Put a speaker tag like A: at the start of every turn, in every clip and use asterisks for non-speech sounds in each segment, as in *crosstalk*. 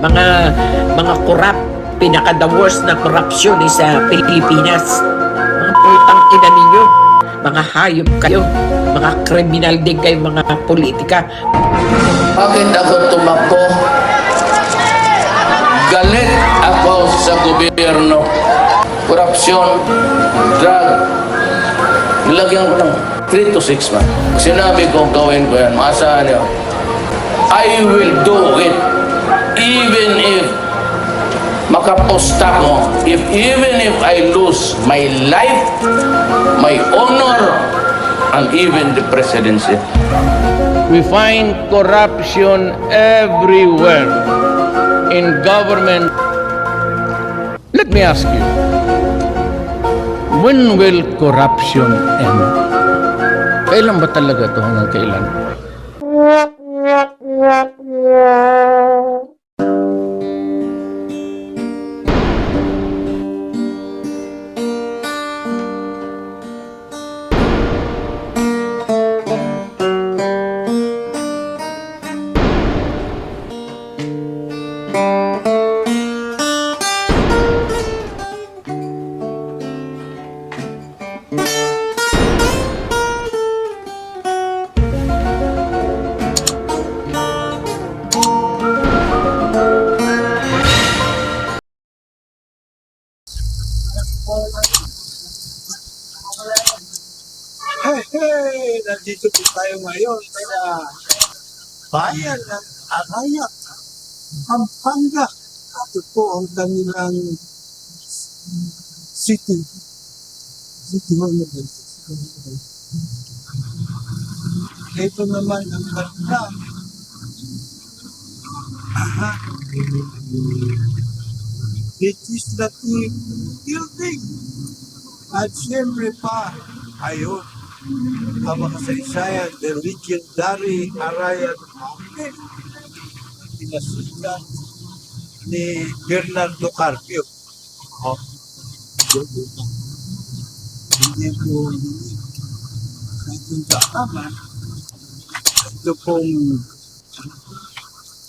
A: Mga mga korap, pinaka the worst na corruption sa Pilipinas. Mga putang ina ninyo. Mga hayop kayo. Mga kriminal din kayo, mga politika.
B: Bakit ako tumakbo? Galit ako sa gobyerno. Korupsyon, drug. Nilagyan ko ng 3 to 6 months. Sinabi ko gawin ko yan. Maasahan niyo. I will do it. Even if makaposta ko, if even if I lose my life, my honor, and even the presidency.
C: We find corruption everywhere in government. Let me ask you, when will corruption end? Kailan ba talaga ito hanggang kailan?
D: Tayo ngayon sa bayan ng Arayat, Pampanga. Ito po ang kanilang city. City ba? Ito naman ang kanilang Aha. legislative building. At siyempre pa, ayun, ang mga kasaysayan, the legendary Arayat Mountain, pinasukan ni Bernardo Carpio. Oh. Hindi po itong kaalaman, ito pong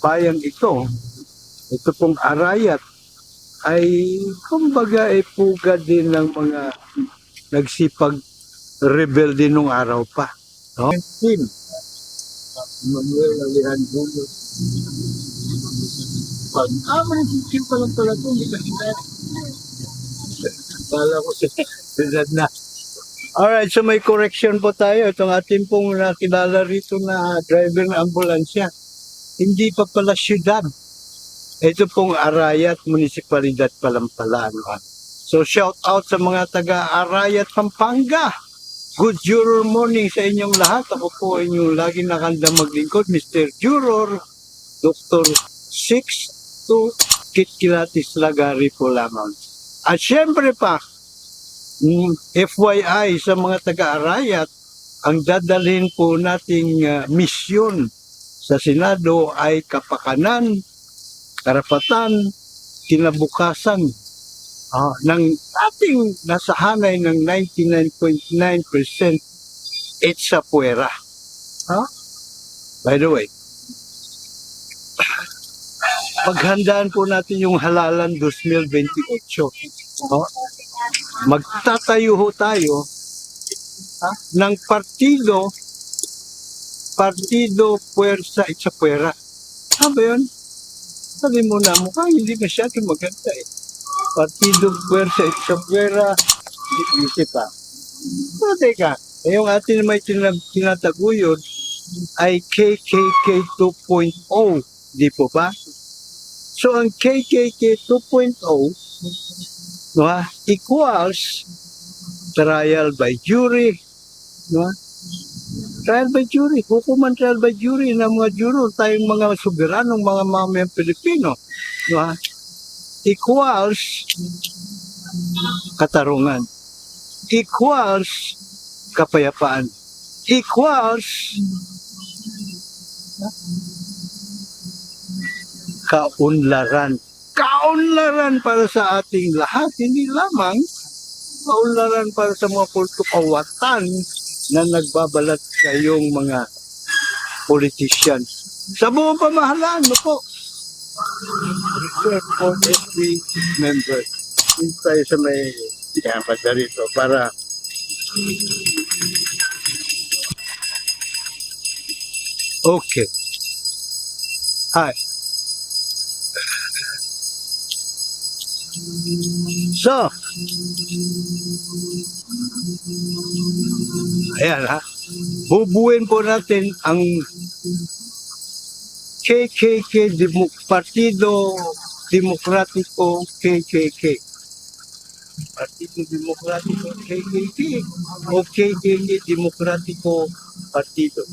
D: bayang ito, ito pong Arayat, ay kumbaga ay puga din ng mga nagsipag rebelde nung araw pa. No? Team. Manuel Alejandro. Ah, team pa lang pala ito, hindi ka. Kala ko si Edad na. Alright, so may correction po tayo. Itong ating pong nakilala rito na driver ng ambulansya. Hindi pa pala syudad. Ito pong Arayat Municipalidad pala. Ano? So shout out sa mga taga Arayat, Pampanga. Good Juror morning sa inyong lahat. Ako po inyong laging nakanda maglingkod, Mr. Juror, Dr. 6 to Kitkilatis Lagari po lamang. At syempre pa, mm, FYI sa mga taga-Arayat, ang dadalhin po nating ah, misyon sa Senado ay kapakanan, karapatan, kinabukasan ah, ng ating nasahanay ng 99.9% it's sa puwera. Huh? By the way, *clears throat* paghandaan po natin yung halalan 2028. Oh, magtatayo ho tayo ha, ng partido partido puwersa at sa puwera. Ano ba yun? Sabi mo na, mukhang hindi masyado maganda eh. Partido puwersa at sa puwera, isip pa. So, teka, yung atin may tinataguyod ay KKK 2.0, di po ba? So, ang KKK 2.0 no, equals trial by jury, no? Trial by jury, hukuman trial by jury ng mga juror, tayong mga soberanong mga mamayang Pilipino, no? Equals katarungan, equals kapayapaan, equals kaunlaran. Kaunlaran para sa ating lahat, hindi lamang kaunlaran para sa mga kulto kawatan na nagbabalat kayong mga politician. Sa buong pamahalaan mo po, for every member. Dito tayo sa may dapat na rito para Okay. Hi. So, ayan ha, bubuin po natin ang KKK Partido Demokratiko KKK. Partido Demokratiko KKK o KKK Demokratiko Partido.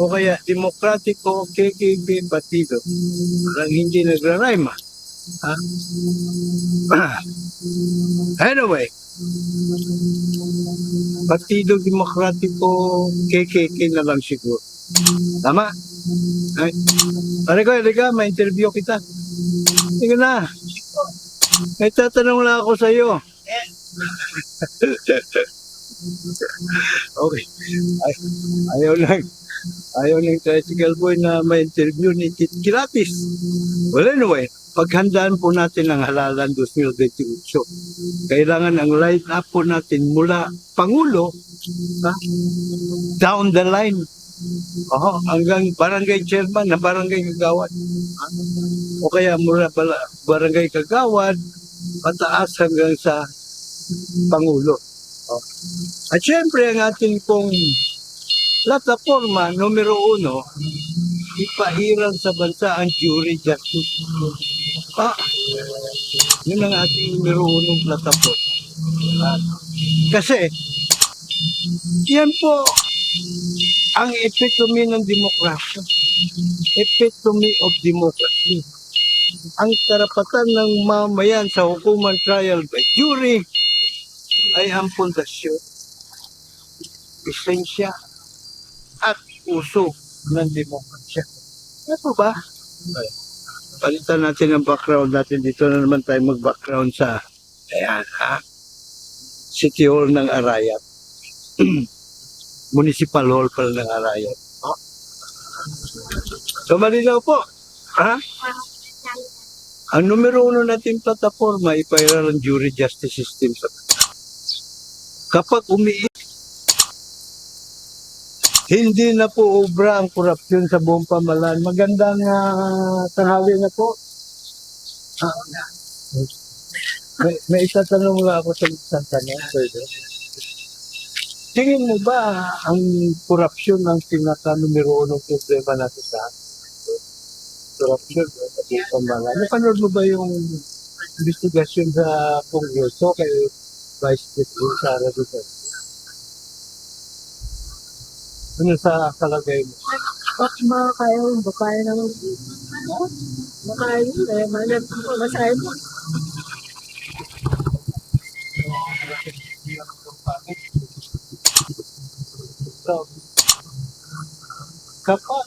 D: O kaya Demokratiko KKK Partido. Parang hindi nagra-rhyme ah. Ha? *clears throat* anyway, Partido Demokratiko KKK na lang siguro. Tama? Ay, pare ko, halika, ma-interview kita. Sige na. May tatanong lang ako sa iyo. *laughs* okay. Ay, ayaw lang. Ayaw ng tricycle boy na ma-interview ni Kit Kiratis. Well, anyway, paghandaan po natin ang halalan 2028. Kailangan ang line up po natin mula Pangulo ha, down the line. Oo, hanggang barangay chairman na barangay kagawad. O kaya mula bala- barangay kagawad, pataas hanggang sa Pangulo. O. At syempre, ang ating pong plataforma numero uno, ipahiran sa bansa ang jury justice. Ah, yun ang ating numero unong plataforma. Kasi, yan po ang epitome ng demokrasya. Epitome of democracy. Ang karapatan ng mamayan sa hukuman trial by jury ay ang pundasyon, esensya, at uso ng demokrasya. Ano ba? Palitan natin ang background natin. Dito na naman tayo mag-background sa ayan, ha? City Hall ng Arayat. *clears throat* Municipal Hall pala ng Arayat. Ha? So, malinaw po. Ha? Ang numero uno nating plataforma, ipairal ang jury justice system. Kapag umi hindi na po obra ang korupsyon sa buong pamalan. Magandang uh, tanghali na po. Ah, may, may itatanong lang ako sa isang tanong. Pwede? Tingin mo ba ang korupsyon ang pinaka-numero unong problema natin sa korupsyon sa buong pamalan? Napanood mo ba yung investigasyon sa Kongreso kay Vice President Sara Duterte? Ano sa kalagay mo?
E: Bakit makakaya mo? Bakaya naman. Makaya mo. Eh. Masaya mo.
D: So, kapag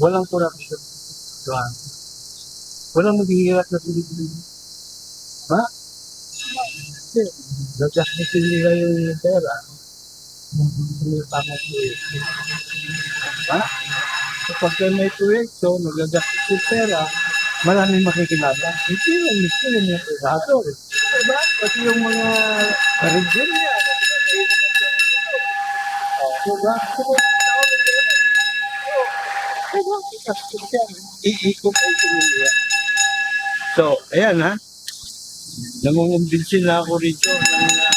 D: walang corruption, diba? walang maghihirap na Pilipino. Ha? Kasi, gagastusin nila yung pera. Hindi tama po eh. Ha? Kapag ka may proyekto, nagagastos yung pera, maraming makikilala. Hindi lang mismo yung mga privado. eh. Diba? Pati yung mga karigyan niya. Iikot ay tumulya. So, ayan ha. Nangungumbinsin na ako rito ng uh,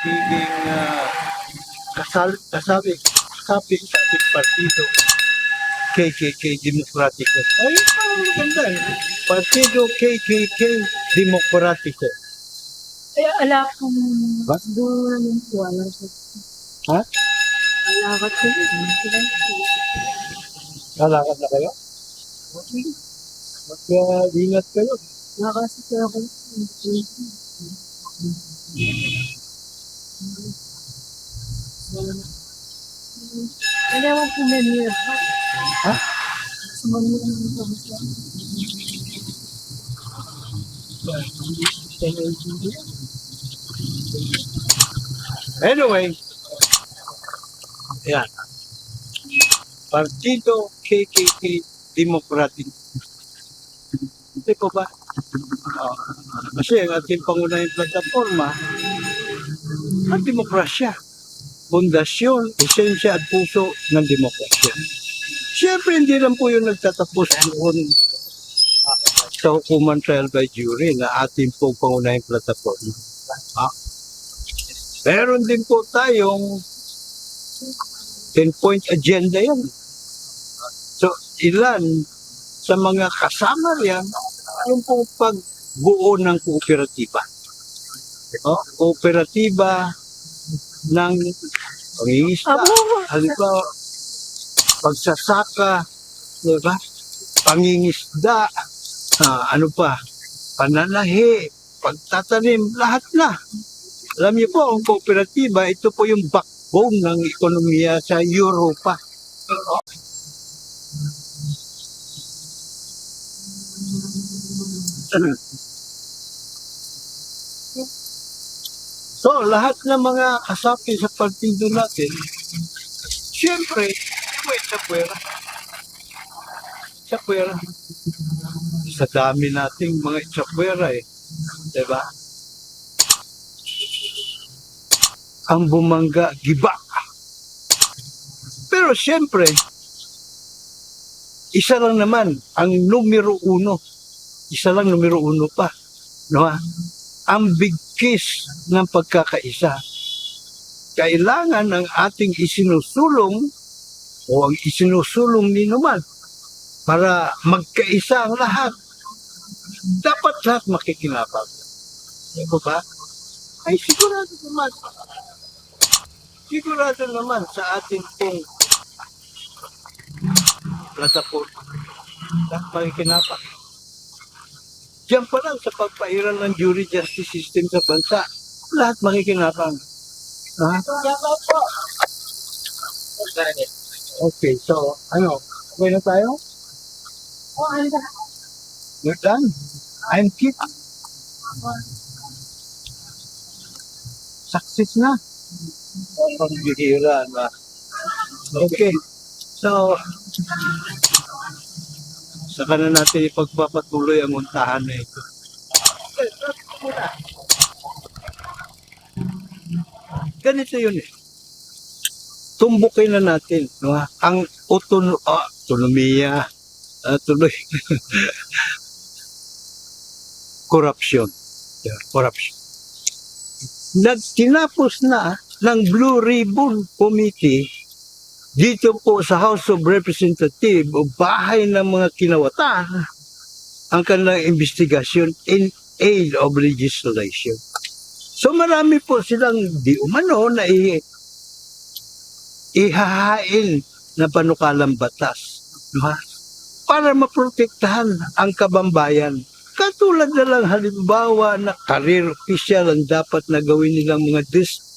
D: higing uh, kasal, kasabi, kasabi sa ating partido. KKK Demokratiko. Ay, parang maganda. eh. Partido KKK Demokratiko.
E: Kaya ala kong
D: Ba?
E: doon namin po. Ala ko.
D: Ha?
E: Ala ka ko.
D: Lalakad na kayo? Mag-ingat kayo.
E: Nakasip ako. Kaya mo po may mirror.
D: Ha?
E: Po.
D: Anyway, yan. Partido KKK democratic. Hindi po ba? Oo. kasi ang ating pangunahing plataforma, ang demokrasya. Pundasyon, esensya at puso ng demokrasya. Siyempre, hindi lang po yung nagtatapos doon ah, sa hukuman trial by jury na ating pong pangunahing plataforma. Ah. Meron din po tayong 10-point agenda yan. So, ilan sa mga kasama riyan yung pong pagbuo ng kooperatiba. Oh, kooperatiba ng pangingisda. Halimbawa, pagsasaka, di ba? Pangingisda, ah, ano pa, pananahi, pagtatanim, lahat na. Alam niyo po, ang kooperatiba, ito po yung backbone ng ekonomiya sa Europa. So, lahat ng mga kasapi sa partido natin, siyempre, may sapwera. Sapwera. Sa dami nating mga sapwera eh. Diba? Ang bumangga, giba. Pero siyempre, isa lang naman ang numero uno. Isa lang numero uno pa. No? Ang bigkis ng pagkakaisa. Kailangan ng ating isinusulong o ang isinusulong ni naman para magkaisa ang lahat. Dapat lahat makikinabang. Di ba? Ay sigurado naman. Sigurado naman sa ating pong plataforma. Lahat makikinabang. Diyan pa lang sa pagpairal ng jury justice system sa bansa, lahat makikinabang. Ha? Okay, so, ano, okay na tayo?
E: Oh, ano ba?
D: You're done? I'm keep. Success na. Ang bihira na. Okay. So, saka na natin ipagpapatuloy ang untahan na ito. Ganito yun eh. Tumbukin na natin no, ang autono ah, autonomiya, ah, tuloy, *laughs* corruption. Yeah, corruption. Nag, tinapos na ng Blue Ribbon Committee dito po sa House of Representatives o bahay ng mga kinawatan ang kanilang investigasyon in aid of legislation. So marami po silang di umano na i- ihahain na panukalang batas. no? Para maprotektahan ang kabambayan. Katulad na lang halimbawa na career official ang dapat na gawin nilang mga dispersing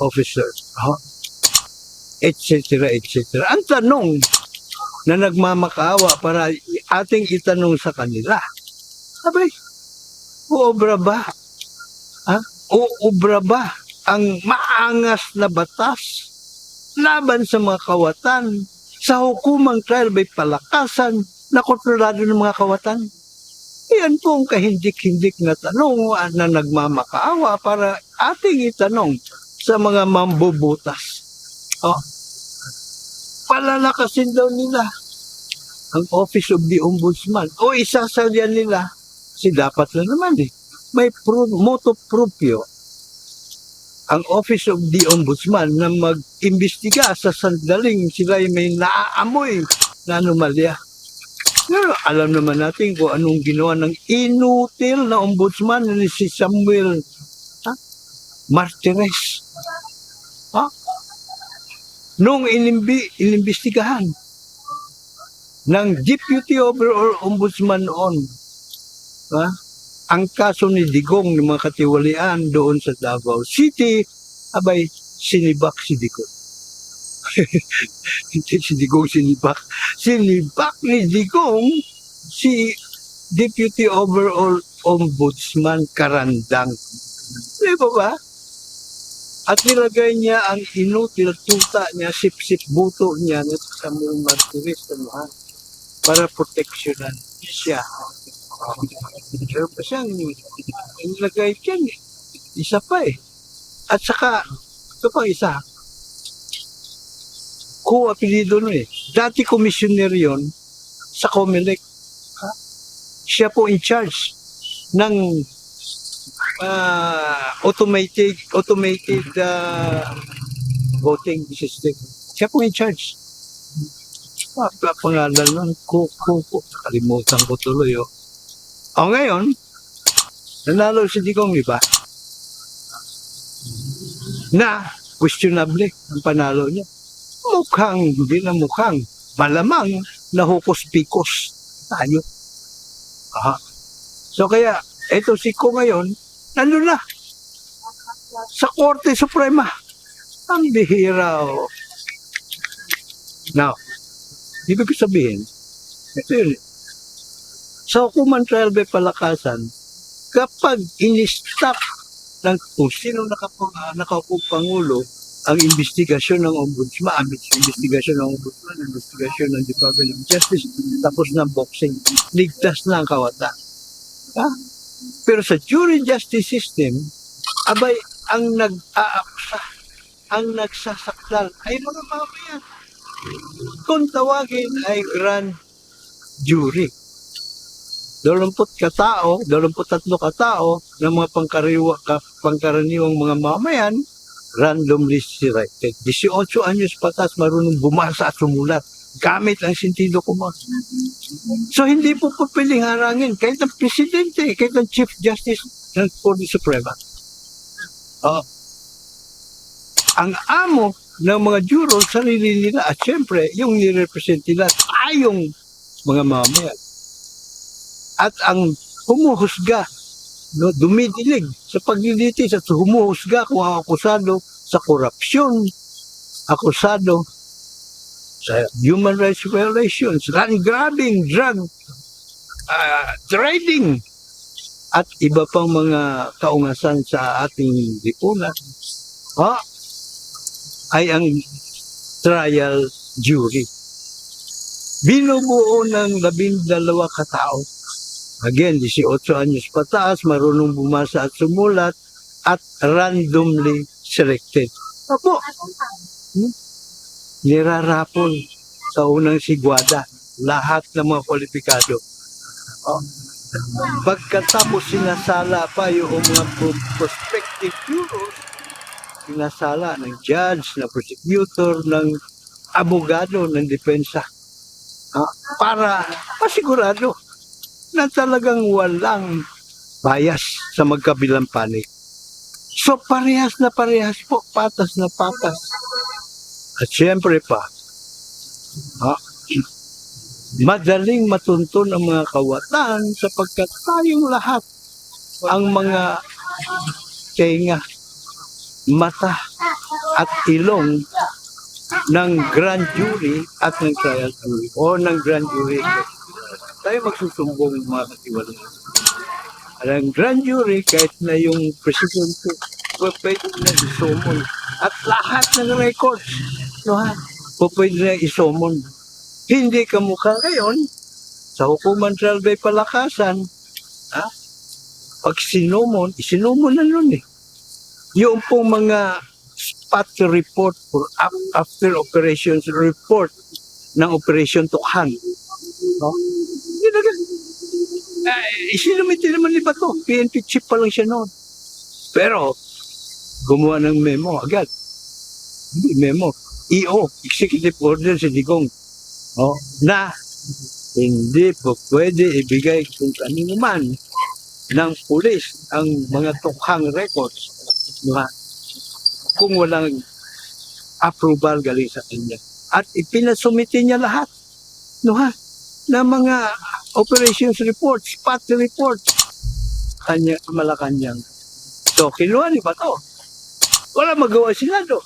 D: officers. Ha? etc. etc. Ang tanong na nagmamakaawa para ating itanong sa kanila. Abay, uobra ba? Ha? Uobra ba ang maangas na batas laban sa mga kawatan sa hukumang trial by palakasan na kontrolado ng mga kawatan? Yan po ang kahindik-hindik na tanong na nagmamakaawa para ating itanong sa mga mambubutas. Oh, palalakasin daw nila ang Office of the Ombudsman o isasalyan nila si dapat na naman eh. May pro, moto proprio ang Office of the Ombudsman na mag-imbestiga sa sandaling sila ay may naaamoy na anomalya. Pero alam naman natin kung anong ginawa ng inutil na ombudsman na si Samuel? Martires. Ha? Nung inimbi, inimbestigahan ng Deputy Overall Ombudsman noon, ha? ang kaso ni Digong ng mga katiwalian doon sa Davao City, abay, sinibak si Digong. *laughs* Hindi si Digong sinibak. Sinibak ni Digong si Deputy Overall Ombudsman Karandang. Di ba ba? At nilagay niya ang inutil tuta niya, sip-sip buto niya na sa mga martiris. Ano, ha? para proteksyonan siya. Pero pa siyang nilagay dyan eh. Isa pa eh. At saka, ito pa isa, ko-apelido nun eh. Dati commissioner yon sa Comelec. Siya po in charge ng ah, automated automated ah, voting system. Siya po in charge. Ah, pa- pangalan nun, ko, ko, ko. Kalimutan ko tuloy, oh. O ngayon, nanalo si Digong, di? Na, questionable ang panalo niya. Mukhang, hindi na mukhang, malamang na hukos-pikos tayo. Aha. So kaya, eto si Ko ngayon, nandun na. Sa Korte Suprema. Ang bihira, oh. Now, ibig sabihin, ito yun. Sa hukuman trial by palakasan, kapag in-stop ng kung sino nakapang, nakaupong Pangulo, ang investigasyon ng ombudsman, ang investigasyon ng ombudsman, investigasyon ng Department of Justice, tapos ng boxing, ligtas na ang kawata. Ha? Pero sa jury justice system, abay, ang nag-aaksa, ang nagsasakdal ay mga mamayan. Kung tawagin ay grand jury. Dalamput katao, dalamput tatlo katao ng mga pangkariwa, ka, pangkaraniwang mga mamayan, randomly selected. 18 anyos patas marunong bumasa at sumulat gamit ang sentido komon. So hindi po po pwedeng harangin kahit ang presidente, kahit ang chief justice ng Korte Suprema. Oh. Ang amo ng mga juror, sarili nila at syempre yung nirepresent nila tayong mga mamayan. At ang humuhusga no, dumidilig sa paglilitis at humuhusga kung ang akusado sa korupsyon, akusado sa human rights violations, land grabbing, drug ah, trading, at iba pang mga kaungasan sa ating lipunan, ha, ay ang trial jury. Binubuo ng labindalawa katao Again, 18 anyos pataas, marunong bumasa at sumulat, at randomly selected. Apo, hmm? Nirarapol sa unang sigwada lahat ng mga kwalipikado. Oh. Pagkatapos sinasala pa yung mga pro- prospective jurors, sinasala ng judge, ng prosecutor, ng abogado, ng depensa. Ah, para masigurado na talagang walang bias sa magkabilang panig. So parehas na parehas po, patas na patas. At syempre pa, ha, madaling matuntun ang mga kawatan sapagkat tayong lahat ang mga tenga, mata at ilong ng grand jury at ng trial jury o ng grand jury tayo magsusumbong mga katiwala. Ang grand jury, kahit na yung presidente, pwede na isumon. At lahat ng records, no ha, po pwede na isumon. Hindi ka mukha ngayon, sa hukuman trial by palakasan, ha, pag sinumon, isinumon na nun eh. Yung pong mga spot report or af- after operations report ng Operation Tukhan. No? Yun agad. Eh, isinumiti naman ni Bato. PNP chief pa lang siya noon. Pero, gumawa ng memo agad. Hindi memo. EO, Executive Order sa Digong. Oh, na hindi po pwede ibigay kung kanino man ng pulis ang mga tukhang records diba? kung walang approval galing sa kanya. At ipinasumiti niya lahat no ha, na mga operations reports, spot reports, kanya, Malacanang. So, kinuha ni Bato. Wala magawa sila do.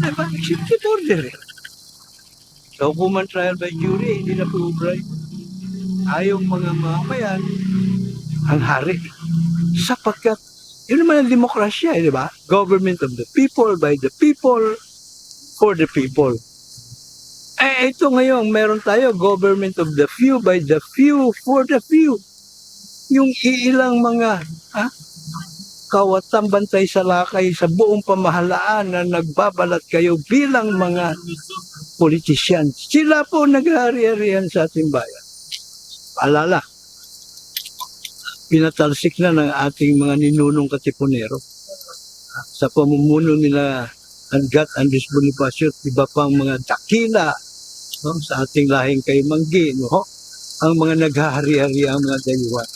D: Ay, ba, executive order eh. Sa hukuman trial by jury, hindi na right. Ayong mga mamayan, ang hari. Sapagkat, yun naman ang demokrasya, eh, di ba? Government of the people, by the people, for the people. Eh, ito ngayon, meron tayo, government of the few, by the few, for the few. Yung iilang mga, ha? Kawatang bantay sa lakay sa buong pamahalaan na nagbabalat kayo bilang mga politician. Sila po naghari-harihan sa ating bayan. Alala, pinatalsik na ng ating mga ninunong katipunero. Sa pamumuno nila Angat Andres Bonifacio at iba pang mga dakila no, sa ating lahing kay Manggi, no, ang mga naghahari-hari ang mga dayuhan.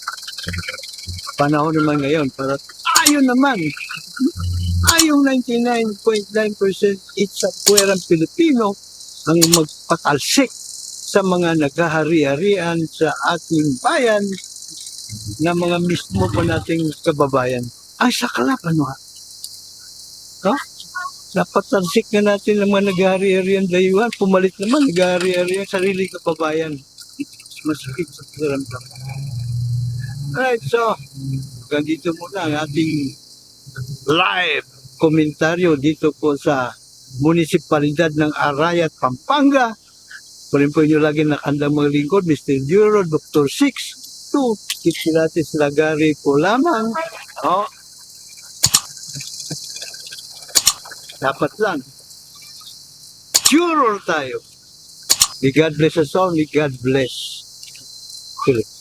D: Panahon naman ngayon para tayo naman ayong 99.9% it's a puwerang Pilipino ang magpatalsik sa mga naghahari-harian sa ating bayan na mga mismo po nating kababayan. Ang saklap, ano ha? No? Napatalsik na natin ang mga naghahari-harian dayuhan. Pumalit naman, naghahari-harian sarili kababayan. Masakit sa pakiramdam. Alright, so, hanggang dito muna ang ating live komentaryo dito po sa munisipalidad ng Arayat, Pampanga. Kunin po inyo lagi nakandang mga lingkod, Mr. Duro, Dr. Six, to Kitiratis Lagari po lamang. Oh. Dapat lang. Juror tayo. May God bless us all. May God bless Philippines.